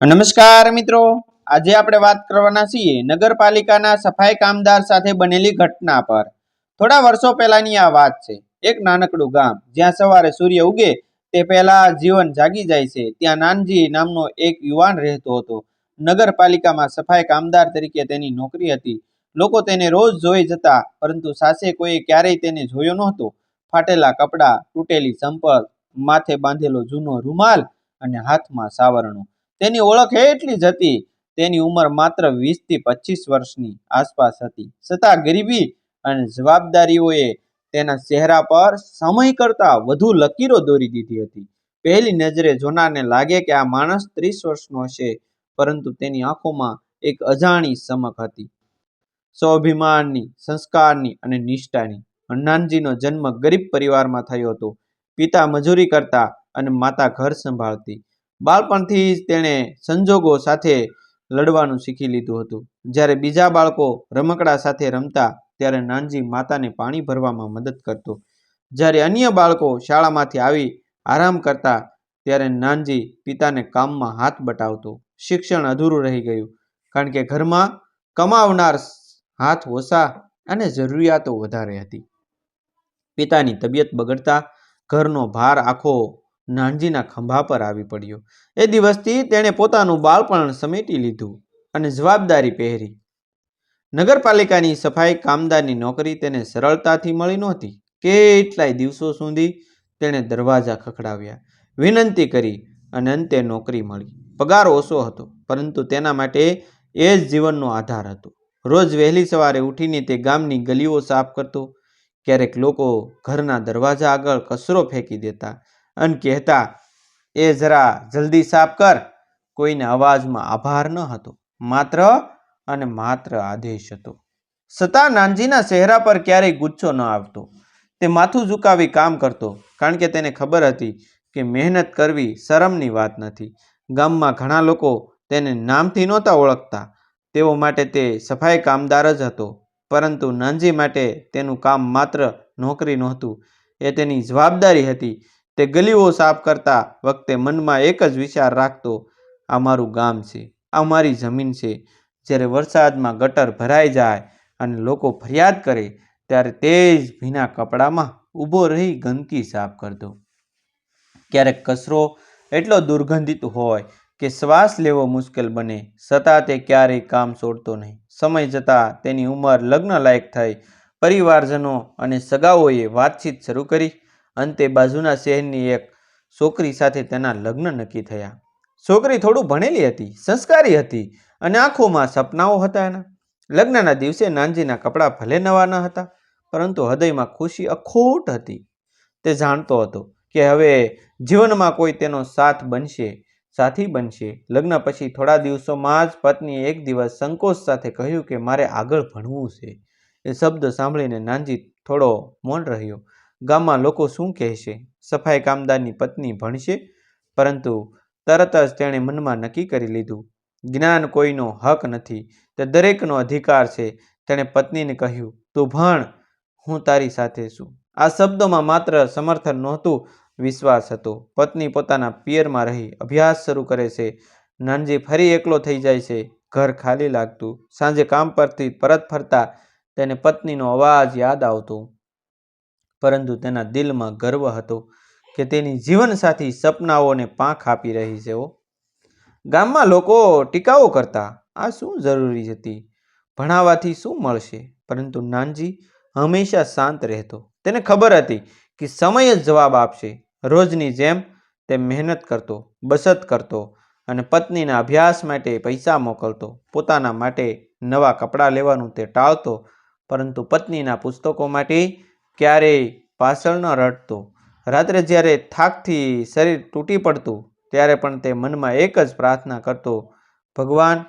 નમસ્કાર મિત્રો. આજે આપણે વાત કરવાના છીએ નગરપાલિકાના સફાઈ કામદાર સાથે બનેલી ઘટના પર. થોડા વર્ષો પહેલાની આ વાત છે. એક નાનકડું ગામ, જ્યાં સવારે સૂર્ય ઉગે તે પહેલા જીવન જાગી જાય છે. ત્યાં નાનજી નામનો એક યુવાન રહેતો હતો. નગરપાલિકામાં સફાઈ કામદાર તરીકે તેની નોકરી હતી. લોકો તેને રોજ જોઈ જતા, પરંતુ સાસે કોઈ ક્યારેય તેને જોયો નહોતો. ફાટેલા કપડાં, તૂટેલી સંપલ, માથે બાંધેલો જૂનો રૂમાલ અને હાથમાં સાવરણો. તેની ઓળખ એટલી જ હતી, તેની ઉંમર માત્ર વીસથી પચીસ વર્ષની આસપાસ હતી. છતાં ગરીબી અને જવાબદારીઓએ તેના ચહેરા પર સમય કરતા વધુ લકીરો દોરી દીધી હતી. પહેલી નજરે જોનારને લાગે કે આ માણસ ત્રીસ વર્ષનો હશે, પરંતુ તેની આંખોમાં એક અજાણી સમક હતી. સ્વાભિમાનની, સંસ્કારની અને નિષ્ઠાની. હનુમાનજીનો જન્મ ગરીબ પરિવારમાં થયો હતો. પિતા મજૂરી કરતા અને માતા ઘર સંભાળતી. બાળપણથી જ તેણે સંજોગો સાથે લડવાનું શીખી લીધું હતું. જ્યારે બીજા બાળકો રમકડા સાથે રમતા, ત્યારે નાનજી માતાને પાણી ભરવામાં મદદ કરતો. જ્યારે અન્ય બાળકો શાળામાંથી આવી આરામ કરતા, ત્યારે નાનજી પિતાને કામમાં હાથ બટાવતો. શિક્ષણ અધૂરું રહી ગયું, કારણ કે ઘરમાં કમાવનાર હાથ ઓછા અને જરૂરિયાતો વધારે હતી. પિતાની તબિયત બગડતા ઘરનો ભાર આખો નાનજીના ખંભા પર આવી પડ્યો. એ દિવસથી તેણે પોતાનું બાળપણ સમેટી લીધું અને જવાબદારી પહેરી. નગરપાલિકાની સફાઈ કામદારની નોકરી તેને સરળતાથી મળી નહોતી. કેટલાય દિવસો સુધી તેણે દરવાજા ખખડાવ્યા. વિનંતી કરી અને અંતે નોકરી મળી. પગાર ઓછો હતો, પરંતુ તેના માટે એ જ જીવનનો આધાર હતો. રોજ વહેલી સવારે ઉઠીને તે ગામની ગલીઓ સાફ કરતો. ક્યારેક લોકો ઘરના દરવાજા આગળ કચરો ફેંકી દેતા. અને કહેતા, એ જરા જલ્દી સાફ કર. કોઈને અવાજમાં આભાર ન હતો, માત્ર અને માત્ર આદેશ હતો. છતાં નાનજીના ચહેરા પર ક્યારેય ગુચ્છો ન આવતો. તે માથું ઝુકાવી કામ કરતો, કારણ કે તેને ખબર હતી કે મહેનત કરવી શરમની વાત નથી. ગામમાં ઘણા લોકો તેને નામથી નહોતા ઓળખતા. તેઓ માટે તે સફાઈ કામદાર જ હતો, પરંતુ નાનજી માટે તેનું કામ માત્ર નોકરી નહોતું. એ તેની જવાબદારી હતી તે ગલીઓ સાફ કરતા વખતે મનમાં એક જ વિચાર રાખતો, આ મારું ગામ છે, આ મારી જમીન છે. જ્યારે વરસાદમાં ગટર ભરાઈ જાય અને લોકો ફરિયાદ કરે, ત્યારે તે જ ભીના કપડામાં ઊભો રહી ગંદકી સાફ કરતો. ક્યારેક કચરો એટલો દુર્ગંધિત હોય કે શ્વાસ લેવો મુશ્કેલ બને. છતાં તે ક્યારેય કામ છોડતો નહીં. સમય જતાં તેની ઉંમર લગ્ન લાયક થઈ. પરિવારજનો અને સગાઓએ વાતચીત શરૂ કરી. અંતે બાજુના શહેરની એક છોકરી સાથે તેના લગ્ન નક્કી થયા. છોકરી થોડું ભણેલી હતી, સંસ્કારી હતી અને આંખોમાં સપનાઓ હતા એના. લગ્નના દિવસે નાનજીના કપડાં ભલે નવા ન હતા, પરંતુ હૃદયમાં ખુશી અખૂટ હતી. તે જાણતો હતો કે હવે જીવનમાં કોઈ તેનો સાથ બનશે, સાથી બનશે. લગ્ન પછી થોડા દિવસોમાં જ પત્નીએ એક દિવસ સંકોચ સાથે કહ્યું કે મારે આગળ ભણવું છે. એ શબ્દ સાંભળીને નાનજી થોડો મૌન રહ્યો. ગામમાં લોકો શું કહેશે સફાઈ કામદારની પત્ની ભણશે, પરંતુ તરત જ તેણે મનમાં નક્કી કરી લીધું, જ્ઞાન કોઈનો હક નથી, તે દરેકનો અધિકાર છે. તેણે પત્નીને કહ્યું, તું ભણ, હું તારી સાથે છું. આ શબ્દોમાં માત્ર સમર્થન નહોતું, વિશ્વાસ હતો. પત્ની પોતાના પિયરમાં રહી, અભ્યાસ શરૂ કરે છે. નાનજી ફરી એકલો થઈ જાય છે, ઘર ખાલી લાગતું. સાંજે કામ પરથી પરત ફરતા તેને પત્નીનો અવાજ યાદ આવતો. પરંતુ તેના દિલમાં ગર્વ હતો કે તેની જીવનસાથી સપનાઓને પાંખ આપી રહી છે ગામમાં લોકો ટીકાઓ કરતા, આ શું જરૂરી હતી? ભણાવાથી શું મળશે? પરંતુ નાનજી હંમેશા શાંત રહેતો. તેને ખબર હતી કે સમય જ જવાબ આપશે. રોજની જેમ તે મહેનત કરતો, બચત કરતો અને પત્નીના અભ્યાસ માટે પૈસા મોકલતો. પોતાના માટે નવા કપડાં લેવાનું તે ટાળતો, પરંતુ પત્નીના પુસ્તકો માટે ક્યારેય પાછળ ન રડતો. રાત્રે જ્યારે થાકથી શરીર તૂટી પડતું, ત્યારે પણ તે મનમાં એક જ પ્રાર્થના કરતો, ભગવાન,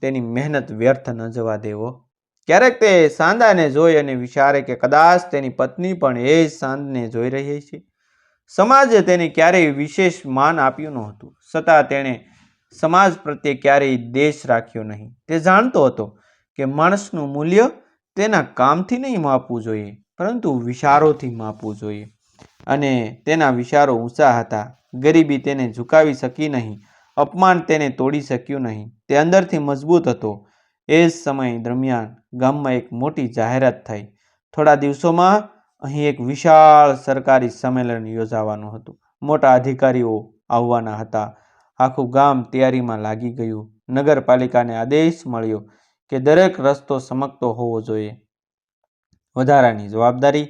તેની મહેનત વ્યર્થ ન જવા દેવો. ક્યારેક તે સાંદાને જોઈ અને વિચારે કે કદાચ તેની પત્ની પણ એ જ સાંદને જોઈ રહી છે સમાજે તેને ક્યારેય વિશેષ માન આપ્યું નહોતું. છતાં તેણે સમાજ પ્રત્યે ક્યારેય દેશ રાખ્યો નહીં. તે જાણતો હતો કે માણસનું મૂલ્ય તેના કામથી નહીં માપવું જોઈએ. પરંતુ વિચારોથી માપવું જોઈએ. અને તેના વિચારો ઊંચા હતા. ગરીબી તેને ઝુકાવી શકી નહીં. અપમાન તેને તોડી શક્યું નહીં. તે અંદરથી મજબૂત હતો. એ જ સમય દરમિયાન ગામમાં એક મોટી જાહેરાત થઈ. થોડા દિવસોમાં અહીં એક વિશાળ સરકારી સંમેલન યોજાવાનું હતું. મોટા અધિકારીઓ આવવાના હતા. આખું ગામ તૈયારીમાં લાગી ગયું. નગરપાલિકાને આદેશ મળ્યો કે દરેક રસ્તો સમકતો હોવો જોઈએ. વધારાની જવાબદારી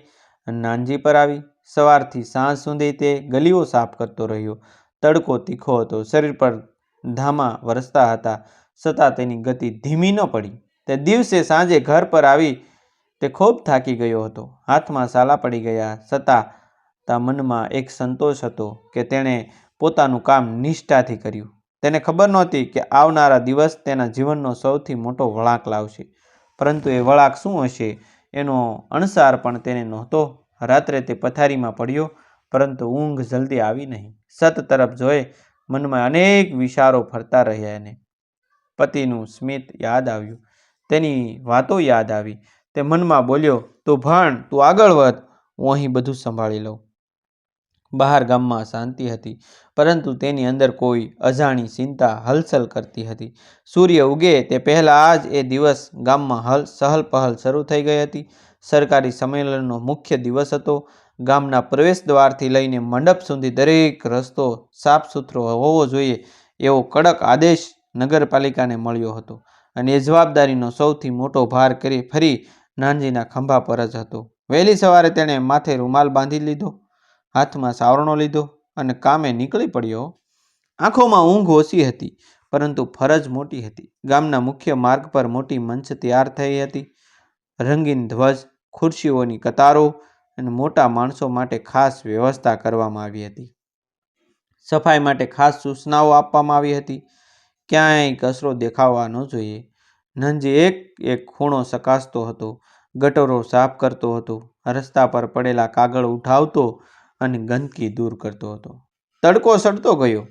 નાનજી પર આવી. સવારથી સાંજ સુધી તે ગલીઓ સાફ કરતો રહ્યો. તડકો તીખો હતો. શરીર પર ધામા વરસતા હતા. છતાં તેની ગતિ ધીમી ન પડી. તે દિવસે સાંજે ઘર પર આવી તે ખૂબ થાકી ગયો હતો. હાથમાં સાલા પડી ગયા. છતાં તા મનમાં એક સંતોષ હતો કે તેણે પોતાનું કામ નિષ્ઠાથી કર્યું. તેને ખબર નહોતી કે આવનારા દિવસ તેના જીવનનો સૌથી મોટો વળાંક લાવશે. પરંતુ એ વળાંક શું હશે? એનો અણસાર પણ તેને નહોતો. રાત્રે તે પથારીમાં પડ્યો, પરંતુ ઊંઘ જલ્દી આવી નહીં. સત તરફ જોઈ મનમાં અનેક વિચારો ફરતા રહ્યા એને. પતિનું સ્મિત યાદ આવ્યું. તેની વાતો યાદ આવી. તે મનમાં બોલ્યો, તું ભણ, તું આગળ વધ. હું અહીં બધું સંભાળી લઉં. બહાર ગામમાં શાંતિ હતી, પરંતુ તેની અંદર કોઈ અજાણી ચિંતા હલચલ કરતી હતી. સૂર્ય ઉગે તે પહેલાં જ એ દિવસ ગામમાં હલ સહલ પહલ શરૂ થઈ ગઈ હતી. સરકારી સંમેલનનો મુખ્ય દિવસ હતો. ગામના પ્રવેશ દ્વારથી લઈને મંડપ સુધી દરેક રસ્તો સાફ સુથરો હોવો જોઈએ એવો કડક આદેશ નગરપાલિકાને મળ્યો હતો અને એ જવાબદારીનો સૌથી મોટો ભાર કરી ફરી નાનજીના ખંભા પર જ હતો. વહેલી સવારે તેણે માથે રૂમાલ બાંધી લીધો. હાથમાં સાવરણો લીધો અને કામે નીકળી પડ્યો. આંખોમાં ઊંઘ ઓછી હતી, પરંતુ ફરજ મોટી હતી. ગામના મુખ્ય માર્ગ પર મોટી મંચ તૈયાર થઈ હતી. રંગીન ધ્વજ, ખુરશીઓની કતારો અને મોટા માણસો માટે ખાસ વ્યવસ્થા કરવામાં આવી હતી. સફાઈ માટે ખાસ સૂચનાઓ આપવામાં આવી હતી. ક્યાંય કચરો દેખાવા ન જોઈએ. નંજી એક એક ખૂણો સકાસતો હતો. ગટરો સાફ કરતો હતો. રસ્તા પર પડેલા કાગળ ઉઠાવતો અને ગંદકી દૂર કરતો હતો. તડકો સડતો ગયો.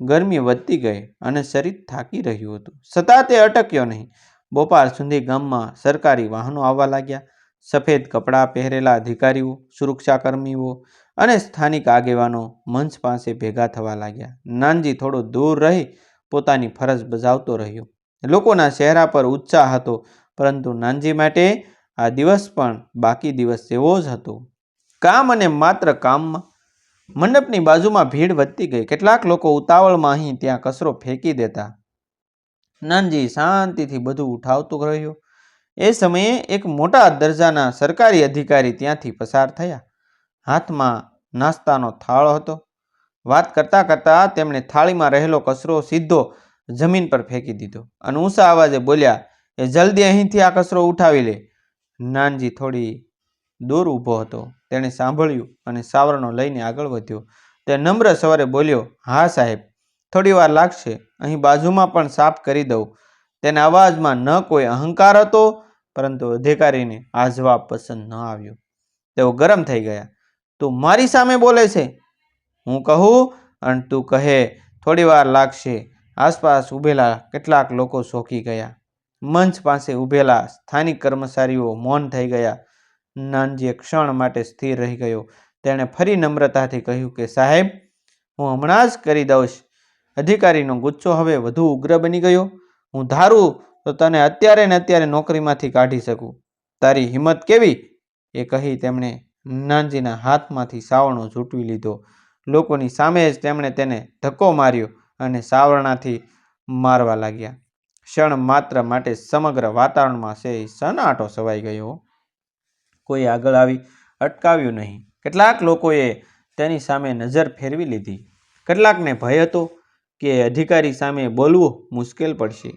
ગરમી વધતી ગઈ અને શરીર થાકી રહ્યું હતું. છતાં તે અટક્યો નહીં. બપોર સુધી ગામમાં સરકારી વાહનો આવવા લાગ્યા. સફેદ કપડાં પહેરેલા અધિકારીઓ, સુરક્ષાકર્મીઓ અને સ્થાનિક આગેવાનો મંચ પાસે ભેગા થવા લાગ્યા. નાનજી થોડો દૂર રહી પોતાની ફરજ બજાવતો રહ્યો. લોકોના ચહેરા પર ઉત્સાહ હતો, પરંતુ નાનજી માટે આ દિવસ પણ બાકી દિવસ જેવો જ હતો. કામ અને માત્ર કામમાં મંડપની બાજુમાં ભીડ વધતી ગઈ. કેટલાક લોકો ઉતાવળમાં અહીં ત્યાં કચરો ફેંકી દેતા. નાનજી શાંતિથી બધું ઉઠાવતું રહ્યું. એ સમયે એક મોટા દરજાના સરકારી અધિકારી ત્યાંથી પસાર થયા. હાથમાં નાસ્તાનો થાળો હતો. વાત કરતાં કરતાં તેમણે થાળીમાં રહેલો કચરો સીધો જમીન પર ફેંકી દીધો અને ઊંચા અવાજે બોલ્યા, એ જલ્દી અહીંથી આ કચરો ઉઠાવી લે. નાનજી થોડી દૂર ઊભો હતો. તેણે સાંભળ્યું અને સાવરણો લઈને આગળ વધ્યો. તે નમ્ર સવારે બોલ્યો, હા સાહેબ, થોડી વાર લાગશે. અહીં બાજુમાં પણ સાફ કરી દઉં. તેના અવાજમાં ન કોઈ અહંકાર હતો, પરંતુ અધિકારીને આ જવાબ પસંદ ન આવ્યો. તેઓ ગરમ થઈ ગયા. તું મારી સામે બોલે છે? હું કહું? અને તું કહે, થોડી વાર લાગશે. આસપાસ ઊભેલા કેટલાક લોકો શોખી ગયા. મંચ પાસે ઊભેલા સ્થાનિક કર્મચારીઓ મૌન થઈ ગયા. નાનજી ક્ષણ માટે સ્થિર રહી ગયો. તેણે ફરી નમ્રતાથી કહ્યું કે, સાહેબ, હું હમણાં જ કરી દઉં અધિકારીનો ગુસ્સો હવે વધુ ઉગ્ર બની ગયો. હું ધારું તો તને અત્યારે ને અત્યારે નોકરીમાંથી કાઢી શકું. તારી હિંમત કેવી? એ કહી તેમણે નાનજીના હાથમાંથી સાવરણો ઝૂંટવી લીધો. લોકોની સામે જ તેમણે તેને ધક્કો માર્યો અને સાવરણાથી મારવા લાગ્યા. ક્ષણ માત્ર માટે સમગ્ર વાતાવરણમાં સે સનાટો સવાઈ ગયો. કોઈ આગળ આવી અટકાવ્યું નહીં. કેટલાક લોકોએ તેની સામે નજર ફેરવી લીધી. કેટલાકને ભય હતો કે અધિકારી સામે બોલવું મુશ્કેલ પડશે.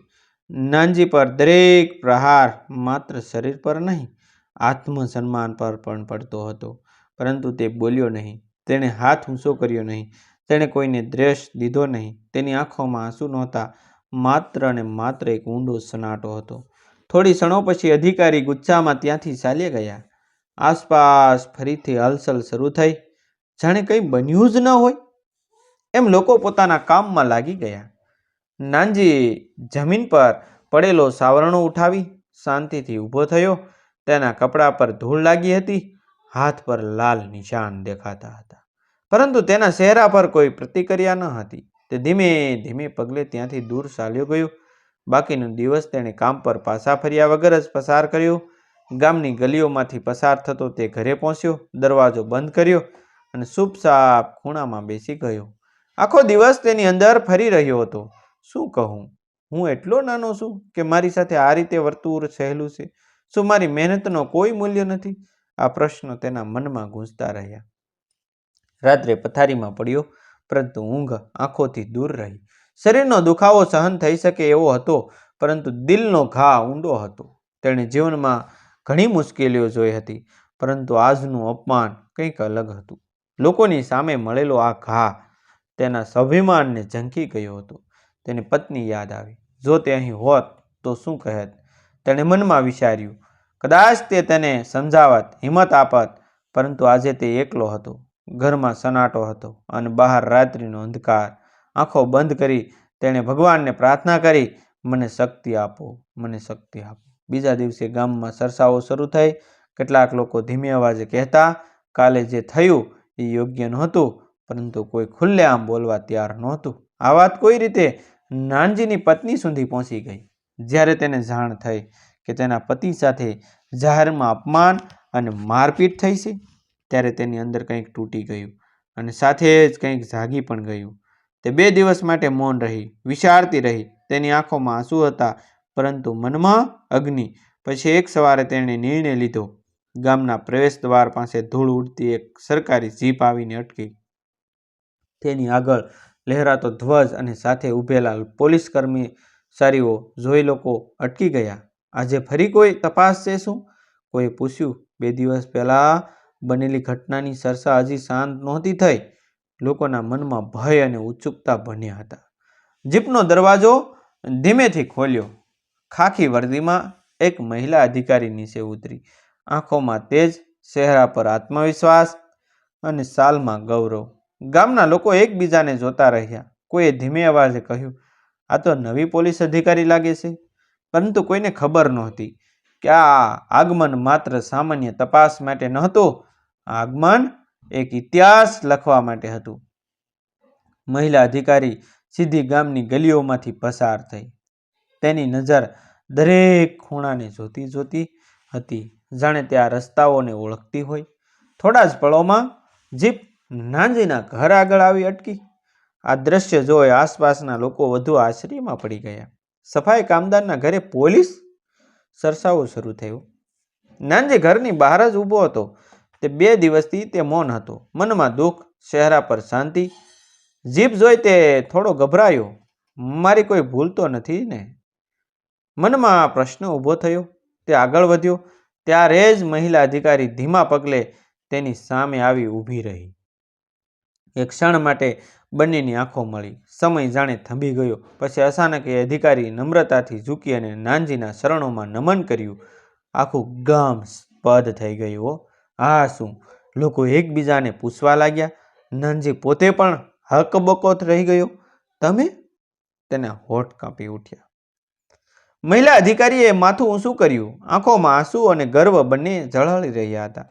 નાનજી પર દરેક પ્રહાર માત્ર શરીર પર નહીં, આત્મસન્માન પર પણ પડતો હતો. પરંતુ તે બોલ્યો નહીં. તેણે હાથ ઊંચો કર્યો નહીં. તેણે કોઈને દ્વેષ દીધો નહીં. તેની આંખોમાં આંસુ નહોતા. માત્ર અને માત્ર એક ઊંડો સનાટો હતો. થોડી ક્ષણો પછી અધિકારી ગુચ્છામાં ત્યાંથી ચાલ્યા ગયા. આસપાસ ફરીથી હલચલ શરૂ થઈ. જાણે કંઈ બન્યું જ ન હોય. એમ લોકો પોતાના કામમાં લાગી ગયા. નાનજી જમીન પર પડેલો સાવરણો ઉઠાવી શાંતિથી ઊભો થયો. તેના કપડા પર ધૂળ લાગી હતી. હાથ પર લાલ નિશાન દેખાતા હતા. પરંતુ તેના ચહેરા પર કોઈ પ્રતિક્રિયા ન હતી. તે ધીમે ધીમે પગલે ત્યાંથી દૂર ચાલ્યો ગયો. બાકીનો દિવસ તેણે કામ પર પાછા ફર્યા વગર જ પસાર કર્યો. ગામની ગલીઓમાંથી પસાર થતો તે ઘરે પહોંચ્યો, દરવાજો બંધ કર્યો અને ચૂપચાપ ખૂણામાં બેસી ગયો. આખો દિવસ તેની અંદર ફરી રહ્યો હતો. શું કહું? હું એટલો નાનો છું કે મારી સાથે આ રીતે વર્તવું સહેલું છે. શું મારી મહેનતનો કોઈ મૂલ્ય નથી? આ પ્રશ્નો તેના મનમાં ગૂંજતા રહ્યા. રાત્રે પથારીમાં પડ્યો, પરંતુ ઊંઘ આંખોથી દૂર રહી. શરીરનો દુખાવો સહન થઈ શકે એવો હતો, પરંતુ દિલનો ઘા ઊંડો હતો. તેણે જીવનમાં ઘણી મુશ્કેલીઓ જોઈ હતી, પરંતુ આજનું અપમાન કંઈક અલગ હતું. લોકોની સામે મળેલો આ ઘા તેના સ્વાભિમાનને ઝંખી ગયો હતો. તેની પત્ની યાદ આવી. જો તે અહીં હોત, તો શું કહેત? તેણે મનમાં વિચાર્યું. કદાચ તે તેને સમજાવત, હિંમત આપત, પરંતુ આજે તે એકલો હતો. ઘરમાં સનાટો હતો અને બહાર રાત્રિનો અંધકાર. આંખો બંધ કરી તેણે ભગવાનને પ્રાર્થના કરી, મને શક્તિ આપો, મને શક્તિ આપો. બીજા દિવસે ગામમાં સરસાઓ શરૂ થઈ. કેટલાક લોકો ધીમી અવાજે કહેતા, કાલે જે થયું એ યોગ્ય નહોતું, પરંતુ કોઈ ખુલ્લેઆમ બોલવા તૈયાર નહોતું. આ વાત કોઈ રીતે નાનજીની પત્ની સુધી પહોંચી ગઈ, જ્યારે તેને જાણ થઈ કે તેના પતિ સાથે જાહેરમાં અપમાન અને મારપીટ થઈ છે, ત્યારે તેની અંદર કંઈક તૂટી ગયું અને સાથે જ કંઈક જાગી પણ ગયું. તે બે દિવસ માટે મૌન રહી, વિચારતી રહી. તેની આંખોમાં આંસુ હતા પરંતુ મનમાં અગ્નિ. પછી એક સવારે તેણે નિર્ણય લીધો. ગામના પ્રવેશ દ્વાર પાસે ધૂળ ઉડતી એક સરકારી જીપ આવીને અટકી. તેની આગળ લહેરાતો ધ્વજ અને સાથે ઊભેલા પોલીસ કર્મચારીઓ જોઈ લોકો અટકી ગયા. આજે ફરી કોઈ તપાસ છે શું? કોઈએ પૂછ્યું. બે દિવસ પહેલાં બનેલી ઘટનાની ચર્ચા હજી શાંત નહોતી થઈ. લોકોના મનમાં ભય અને ઉત્સુકતા બન્યા હતા. જીપનો દરવાજો ધીમેથી ખોલ્યો. ખાખી વર્દીમાં એક મહિલા અધિકારી નીચે ઉતરી. આંખોમાં તેજ, ચહેરા પર આત્મવિશ્વાસ અને સાલમાં ગૌરવ. ગામના લોકો એકબીજાને જોતા રહ્યા. કોઈએ ધીમે અવાજે કહ્યું, આ તો નવી પોલીસ અધિકારી લાગે છે. પરંતુ કોઈને ખબર નહોતી કે આ આગમન માત્ર સામાન્ય તપાસ માટે નહોતું આગમન એક ઇતિહાસ લખવા માટે હતું. મહિલા અધિકારી સીધી ગામની ગલીઓમાંથી પસાર થઈ. તેની નજર દરેક ખૂણાને જોતી જોતી હતી. જાણે તે આ રસ્તાઓને ઓળખતી હોય. થોડા જ પળોમાં જીપ નાનજીના ઘર આગળ આવી અટકી. આ દ્રશ્ય જોઈ આસપાસના લોકો વધુ આશ્ચર્યમાં પડી ગયા. સફાઈ કામદારના ઘરે પોલીસ સરસાવો શરૂ થયો. નાનજી ઘરની બહાર જ ઊભો હતો. તે બે દિવસથી તે મૌન હતો. મનમાં દુઃખ, ચહેરા પર શાંતિ. જીપ જોઈ તે થોડો ગભરાયો. મારી કોઈ ભૂલ તો નથી ને? મનમાં આ પ્રશ્ન ઊભો થયો. તે આગળ વધ્યો. ત્યારે જ મહિલા અધિકારી ધીમા પગલે તેની સામે આવી ઊભી રહી. એક ક્ષણ માટે બંનેની આંખો મળી. સમય જાણે થંભી ગયો. પછી અચાનક એ અધિકારી નમ્રતાથી ઝૂકી અને નાનજીના શરણોમાં નમન કર્યું. આખું ગામ સ્પદ થઈ ગયું હો. હા શું? લોકો એકબીજાને પૂછવા લાગ્યા. નાનજી પોતે પણ હકબકોત રહી ગયો. તમે? તેના હોઠ કાપી ઉઠ્યા. મહિલા અધિકારીએ માથું ઊંચું કર્યું. આંખોમાં આંસુ અને ગર્વ બંને ઝળહળી રહ્યા હતા.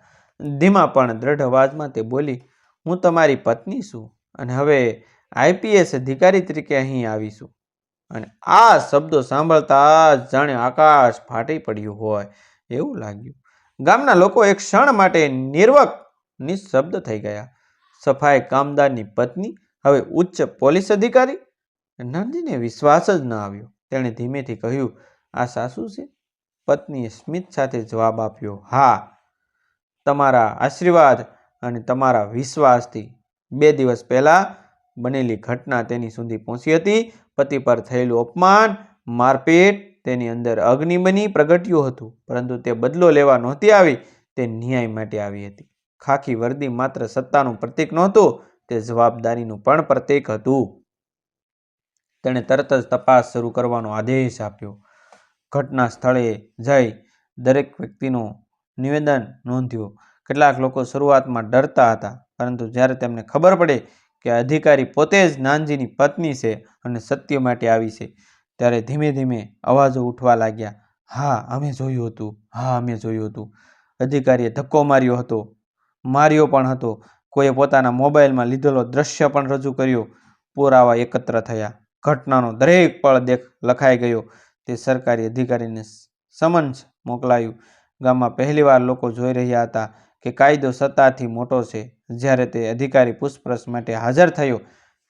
ધીમા પણ દ્રઢ અવાજમાં તે બોલી, હું તમારી પત્ની છું અને હવે આઈપીએસ અધિકારી તરીકે અહીં આવીશું. અને આ શબ્દો સાંભળતા જ જાણે આકાશ ફાટી પડ્યું હોય એવું લાગ્યું. ગામના લોકો એક ક્ષણ માટે નિર્વક નિશબ્દ થઈ ગયા. સફાઈ કામદારની પત્ની, હવે ઉચ્ચ પોલીસ અધિકારી? નંદીને વિશ્વાસ જ ન આવ્યો. તેણે ધીમેથી કહ્યું, આ સાસુ છે? પત્નીએ સ્મિત સાથે જવાબ આપ્યો, હા, તમારા આશીર્વાદ અને તમારા વિશ્વાસથી બે દિવસ પહેલાં બનેલી ઘટના તેની સુધી પહોંચી હતી. પતિ પર થયેલું અપમાન, મારપીટ, તેની અંદર અગ્નિ બની પ્રગટ્યું હતું, પરંતુ તે બદલો લેવા નહોતી આવી, તે ન્યાય માટે આવી હતી. ખાખી વર્દી માત્ર સત્તાનું પ્રતીક નહોતું, તે જવાબદારીનું પણ પ્રતીક હતું. તેણે તરત જ તપાસ શરૂ કરવાનો આદેશ આપ્યો. ઘટના સ્થળે જઈ દરેક વ્યક્તિનું નિવેદન નોંધ્યું. કેટલાક લોકો શરૂઆતમાં ડરતા હતા, પરંતુ જ્યારે તેમને ખબર પડે કે અધિકારી પોતે જ નાનજીની પત્ની છે અને સત્ય માટે આવી છે, ત્યારે ધીમે ધીમે અવાજો ઉઠવા લાગ્યા. હા, અમે જોયું હતું. હા, અમે જોયું હતું. અધિકારીએ ધક્કો માર્યો હતો. માર્યો પણ હતો. કોઈએ પોતાના મોબાઈલમાં લીધેલો દ્રશ્ય પણ રજૂ કર્યો. પુરાવા એકત્ર થયા. ઘટનાનો દરેક પળ દેખ લખાઈ ગયો. તે સરકારી અધિકારીને સમન્સ મોકલાયું. ગામમાં પહેલીવાર લોકો જોઈ રહ્યા હતા કે કાયદો સત્તાથી મોટો છે. જ્યારે તે અધિકારી પૂછપરછ માટે હાજર થયો,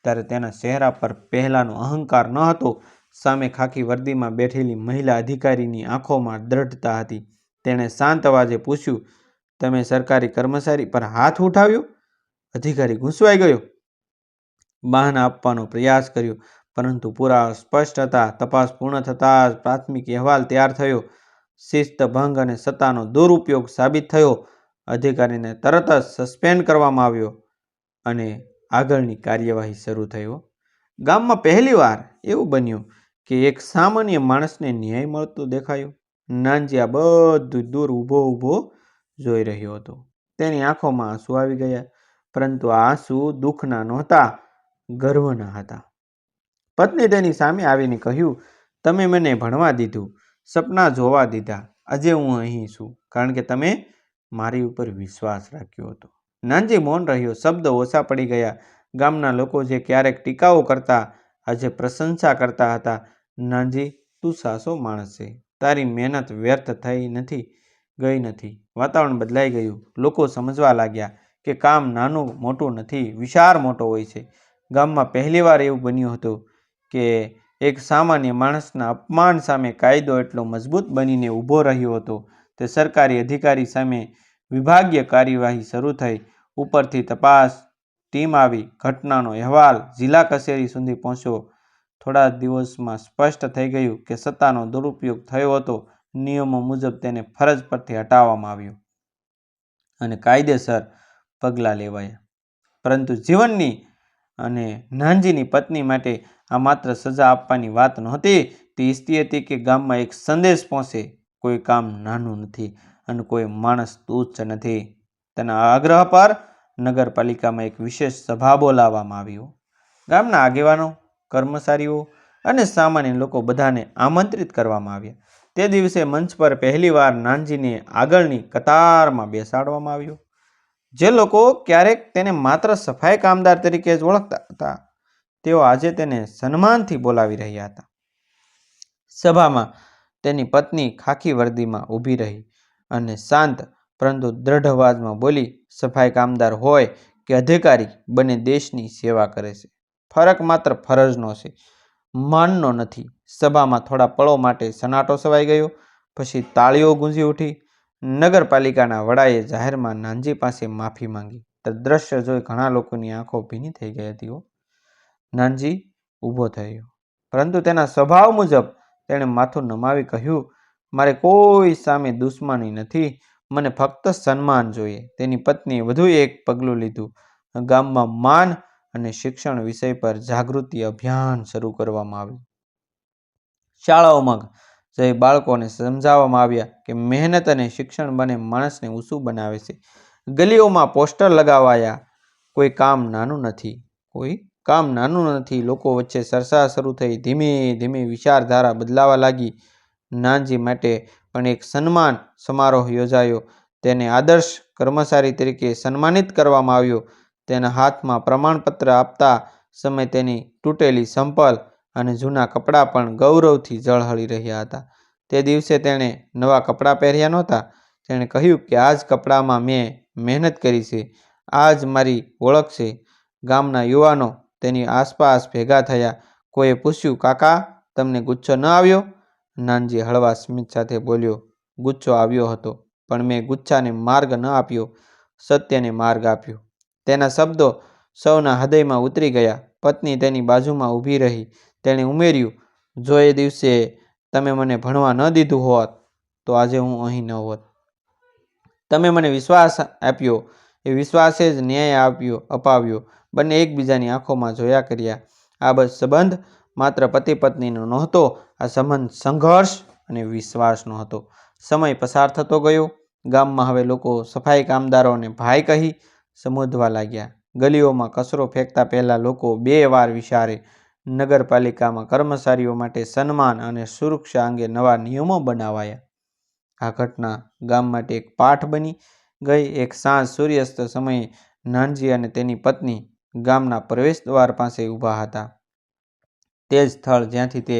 ત્યારે તેના ચહેરા પર પહેલાંનો અહંકાર ન હતો. સામે ખાકી વર્દીમાં બેઠેલી મહિલા અધિકારીની આંખોમાં દ્રઢતા હતી. તેણે શાંત અવાજે પૂછ્યું, તમે સરકારી કર્મચારી પર હાથ ઉઠાવ્યો? અધિકારી ગુંચવાઈ ગયો. બહાના આપવાનો પ્રયાસ કર્યો. પરંતુ પુરાવા સ્પષ્ટ હતા. તપાસ પૂર્ણ થતાં પ્રાથમિક અહેવાલ તૈયાર થયો. શિસ્ત ભંગ અને સત્તાનો દુરુપયોગ સાબિત થયો. અધિકારીને તરત જ સસ્પેન્ડ કરવામાં આવ્યો અને આગળની કાર્યવાહી શરૂ થયો ગામમાં પહેલીવાર એવું બન્યું કે એક સામાન્ય માણસને ન્યાય મળતો દેખાયો. નાનજી બધું દૂર ઊભો ઊભો જોઈ રહ્યો હતો. તેની આંખોમાં આંસુ આવી ગયા, પરંતુ આ આંસુ દુઃખના નહોતા, ગર્વના હતા. પત્ની તેની સામે આવીને કહ્યું, તમે મને ભણવા દીધું, સપના જોવા દીધા, આજે હું અહીં છું. કારણ કે તમે મારી ઉપર વિશ્વાસ રાખ્યો હતો. નાનજી મૌન રહ્યો, શબ્દ ઓછા પડી ગયા. ગામના લોકો જે ક્યારેક ટીકાઓ કરતા, આજે પ્રશંસા કરતા હતા, નાનજી, તું સાસો માણસ છે. તારી મહેનત વ્યર્થ થઈ નથી, ગઈ નથી. વાતાવરણ બદલાઈ ગયું. લોકો સમજવા લાગ્યા કે કામ નાનું, મોટું નથી, વિશાળ મોટો હોય છે. ગામમાં પહેલીવાર એવું બન્યું હતું કે એક સામાન્ય માણસના અપમાન સામે કાયદો એટલો મજબૂત બનીને ઊભો રહ્યો હતો. તે સરકારી અધિકારી સામે વિભાગીય કાર્યવાહી શરૂ થઈ. ઉપરથી તપાસ ટીમ આવી. ઘટનાનો અહેવાલ જિલ્લા કચેરી સુધી પહોંચ્યો. થોડા દિવસમાં સ્પષ્ટ થઈ ગયું કે સત્તાનો દુરુપયોગ થયો હતો. નિયમો મુજબ તેને ફરજ પરથી હટાવવામાં આવ્યો. અને કાયદેસર પગલાં લેવાયા. પરંતુ જીવનની અને નાનજીની પત્ની માટે આ માત્ર સજા આપવાની વાત નહોતી. તે ઈચ્છતી હતી કે ગામમાં એક સંદેશ પહોંચે. કોઈ કામ નાનું નથી અને કોઈ માણસ તુચ્છ નથી. તેના આગ્રહ પર નગરપાલિકામાં એક વિશેષ સભા બોલાવવામાં આવ્યો ગામના આગેવાનો, કર્મચારીઓ અને સામાન્ય લોકો બધાને આમંત્રિત કરવામાં આવ્યા. તે દિવસે મંચ પર પહેલીવાર નાનજીને આગળની કતારમાં બેસાડવામાં આવ્યો. જે લોકો ક્યારેક તેને માત્ર સફાઈ કામદાર તરીકે જ ઓળખતા હતા, તેઓ આજે તેને સન્માનથી બોલાવી રહ્યા હતા. સભામાં તેની પત્ની ખાખી વર્દીમાં ઊભી રહી અને શાંત, પરંતુ દ્રઢ અવાજમાં બોલી, સફાઈ કામદાર હોય કે અધિકારી, બંને દેશની સેવા કરે છે. ફરક માત્ર ફરજનો છે. માનનો નથી. સભામાં થોડા પળો માટે સનાટો સવાઈ ગયો, પછી તાળીઓ ગુંજી ઉઠી નગરપાલિકાના વડાએ જાહેરમાં નાનજી પાસે માફી માંગી. તે દ્રશ્ય જોઈ ઘણા લોકોની આંખો ભીની થઈ ગઈ હતી નાનજી ઊભો થયો. પરંતુ તેના સ્વભાવ મુજબ તેણે માથું નમાવી કહ્યું, મારે કોઈ સામે દુશ્મની નથી. મને ફક્ત સન્માન જોઈએ. તેની પત્નીએ વધુ એક પગલું લીધું. ગામમાં માન અને શિક્ષણ વિષય પર જાગૃતિ અભિયાન શરૂ કરવામાં આવ્યું. શાળાઓમાં જઈ બાળકોને સમજાવવામાં આવ્યા કે મહેનત અને શિક્ષણ બને માણસને ઊંચું બનાવે છે. ગલીઓમાં પોસ્ટર લગાવાયા. કોઈ કામ નાનું નથી. કોઈ કામ નાનું નથી. લોકો વચ્ચે સરસા શરૂ થઈ ધીમે ધીમે વિચારધારા બદલાવા લાગી. નાનજી માટે પણ એક સન્માન સમારોહ યોજાયો. તેને આદર્શ કર્મચારી તરીકે સન્માનિત કરવામાં આવ્યો. તેના હાથમાં પ્રમાણપત્ર આપતા સમય તેની તૂટેલી સંપલ અને જૂના કપડાં પણ ગૌરવથી ઝળહળી રહ્યા હતા. તે દિવસે તેણે નવા કપડાં પહેર્યા નહોતા. તેણે કહ્યું કે આ જ કપડામાં મેં મહેનત કરી છે. આ જ મારી ઓળખ છે. ગામના યુવાનો તેની આસપાસ ભેગા થયા. કોઈએ પૂછ્યું, કાકા, તમને ગુચ્છો ન આવ્યો? નાનજી હળવા સ્મિત સાથે બોલ્યો, ગુચ્છો આવ્યો હતો, પણ મેં ગુચ્છાને માર્ગ ન આપ્યો. સત્યને માર્ગ આપ્યો. તેના શબ્દો સૌના હૃદયમાં ઉતરી ગયા. પત્ની તેની બાજુમાં ઊભી રહી. તેણે ઉમેર્યું, જો એ દિવસે તમે મને ભણવા ન દીધું હોત, તો આજે હું અહીં ન હોત. તમે મને વિશ્વાસ આપ્યો, એ વિશ્વાસે જ ન્યાય આપ્યો, અપાવ્યો. બંને એકબીજાની આંખોમાં જોયા કર્યા. આ બસ સંબંધ માત્ર પતિ પત્નીનો નહોતો, આ સંબંધ સંઘર્ષ અને વિશ્વાસનો હતો. સમય પસાર થતો ગયો. ગામમાં હવે લોકો સફાઈ કામદારોને ભાઈ કહી સંબોધવા લાગ્યા. ગલીઓમાં કચરો ફેંકતા પહેલાં લોકો બે વાર વિચારે નગરપાલિકામાં કર્મચારીઓ માટે સન્માન અને સુરક્ષા અંગે નવા નિયમો બનાવાયા. આ ઘટના ગામ માટે એક પાઠ બની ગઈ. એક સાંજ સૂર્યાસ્ત સમયે નાનજી અને તેની પત્ની ગામના પ્રવેશ દ્વાર પાસે ઊભા હતા. તે જ સ્થળ જ્યાંથી તે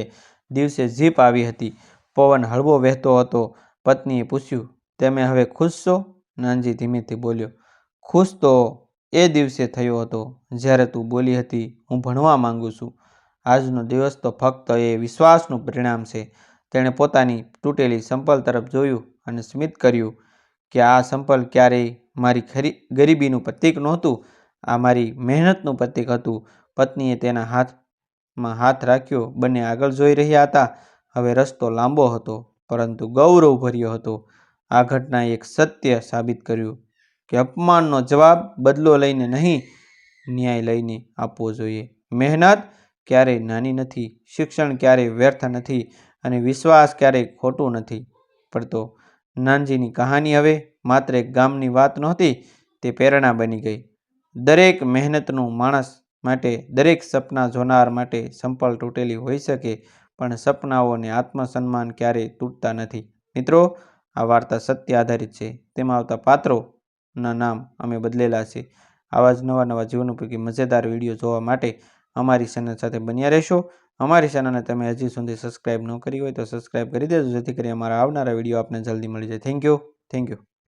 દિવસે જીપ આવી હતી. પવન હળવો વહેતો હતો. પત્નીએ પૂછ્યું, તમે હવે ખુશ છો? નાનજી ધીમેથી બોલ્યો, ખુશ તો એ દિવસે થયો હતો જ્યારે તું બોલી હતી, હું ભણવા માંગુ છું. આજનો દિવસ તો ફક્ત એ વિશ્વાસનું પરિણામ છે. તેણે પોતાની તૂટેલી સંપલ તરફ જોયું અને સ્મિત કર્યું કે આ સંપલ ક્યારેય મારી ખરી, ગરીબીનું પ્રતીક નહોતું, આ મારી મહેનતનું પ્રતીક હતું. પત્નીએ તેના હાથમાં હાથ રાખ્યો, બંને આગળ જોઈ રહ્યા હતા. હવે રસ્તો લાંબો હતો, પરંતુ ગૌરવ ભર્યો હતો. આ ઘટનાએ એક સત્ય સાબિત કર્યું કે અપમાનનો જવાબ બદલો લઈને નહીં, ન્યાય લઈને આપવો જોઈએ. મહેનત ક્યારેય નાની નથી, શિક્ષણ ક્યારેય વ્યર્થ નથી અને વિશ્વાસ ક્યારેય ખોટું નથી. પડતો નાનજીની કહાની હવે માત્ર એક ગામની વાત નહોતી, તે પ્રેરણા બની ગઈ. દરેક મહેનતનું માણસ માટે, દરેક સપના જોનાર માટે સંપલ તૂટેલી હોઈ શકે, પણ સપનાઓને આત્મસન્માન ક્યારેય તૂટતા નથી. મિત્રો, આ વાર્તા સત્ય આધારિત છે. તેમાં આવતા પાત્રોના નામ અમે બદલેલા છે. આવા જ નવા નવા જીવન ઉપયોગી મજેદાર વીડિયો જોવા માટે અમારી ચેનલ સાથે બન્યા રહેશો. અમારી ચેનલને તમે હજી સુધી સબસ્ક્રાઇબ ન કરી હોય તો સબસ્ક્રાઈબ કરી દેજો, જેથી કરી અમારા આવનારા વીડિયો આપને જલ્દી મળી જાય. Thank you thank you